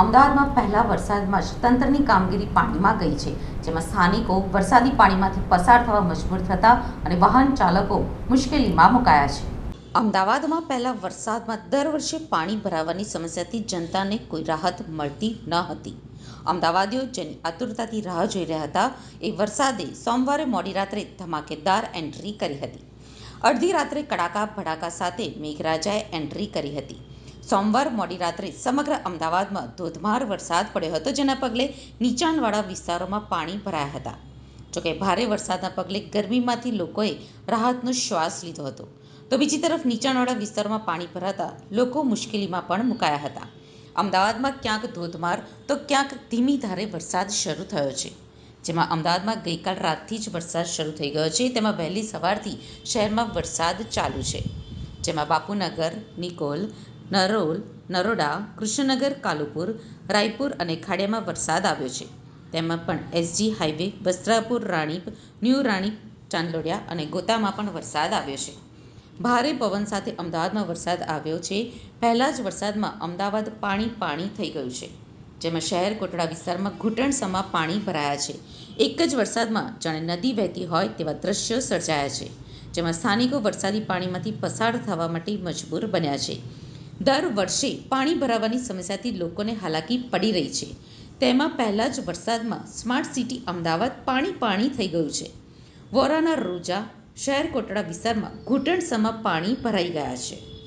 અમદાવાદમાં પહેલા વરસાદમાં જ તંત્રની કામગીરી પાણીમાં ગઈ છે, જેમાં સ્થાનિકો વરસાદી પાણીમાંથી પસાર થવા મજબૂર થતા અને વાહન ચાલકો મુશ્કેલીમાં મુકાયા છે. અમદાવાદમાં પહેલા વરસાદમાં દર વર્ષે પાણી ભરાવાની સમસ્યાથી જનતાને કોઈ રાહત મળતી ન હતી. અમદાવાદીઓ જેની આતુરતાથી રાહ જોઈ રહ્યા હતા, એ વરસાદે સોમવારે મોડી રાત્રે ધમાકેદાર એન્ટ્રી કરી હતી. અડધી રાત્રે કડાકા ભડાકા સાથે મેઘરાજાએ એન્ટ્રી કરી હતી. સોમવાર મોડી રાત્રે સમગ્ર અમદાવાદમાં ધોધમાર વરસાદ પડ્યો હતો, જેના પગલે નીચાણવાળા વિસ્તારોમાં પાણી ભરાયા હતા. જોકે ભારે વરસાદના પગલે ગરમીમાંથી લોકોએ રાહતનો શ્વાસ લીધો હતો. તો બીજી તરફ નીચાણવાળા વિસ્તારોમાં પાણી ભરાતા લોકો મુશ્કેલીમાં પણ મુકાયા હતા. અમદાવાદમાં ક્યાંક ધોધમાર, તો ક્યાંક ધીમી ધારે વરસાદ શરૂ થયો છે. જેમાં અમદાવાદમાં ગઈકાલ રાતથી જ વરસાદ શરૂ થઈ ગયો છે. તેમાં વહેલી સવારથી શહેરમાં વરસાદ ચાલુ છે. જેમાં બાપુનગર, નિકોલ નરોલ, નરોડા, કૃષ્ણનગર, કાલુપુર, રાયપુર અને ખાડિયામાં વરસાદ આવ્યો છે. તેમાં પણ SG highway Vastrapur, Ranip, new Ranip, Chandlodia અને ગોતામાં પણ વરસાદ આવ્યો છે. ભારે પવન સાથે અમદાવાદમાં વરસાદ આવ્યો છે. પહેલાં જ વરસાદમાં અમદાવાદ પાણી પાણી થઈ ગયું છે. જેમાં શહેર કોટડા વિસ્તારમાં ઘૂંટણસમાં પાણી ભરાયા છે. એક જ વરસાદમાં જાણે નદી વહેતી હોય તેવા દ્રશ્યો સર્જાયા છે, જેમાં સ્થાનિકો વરસાદી પાણીમાંથી પસાર થવા માટે મજબૂર બન્યા છે. દર વર્ષે પાણી ભરાવાની સમસ્યાથી લોકોને હાલાકી પડી રહી છે. તેમાં પહેલાં જ વરસાદમાં સ્માર્ટ સિટી અમદાવાદ પાણી પાણી થઈ ગયું છે. વોરાના રોજા, શહેર કોટડા વિસ્તારમાં ઘૂંટણસમાં પાણી ભરાઈ ગયા છે.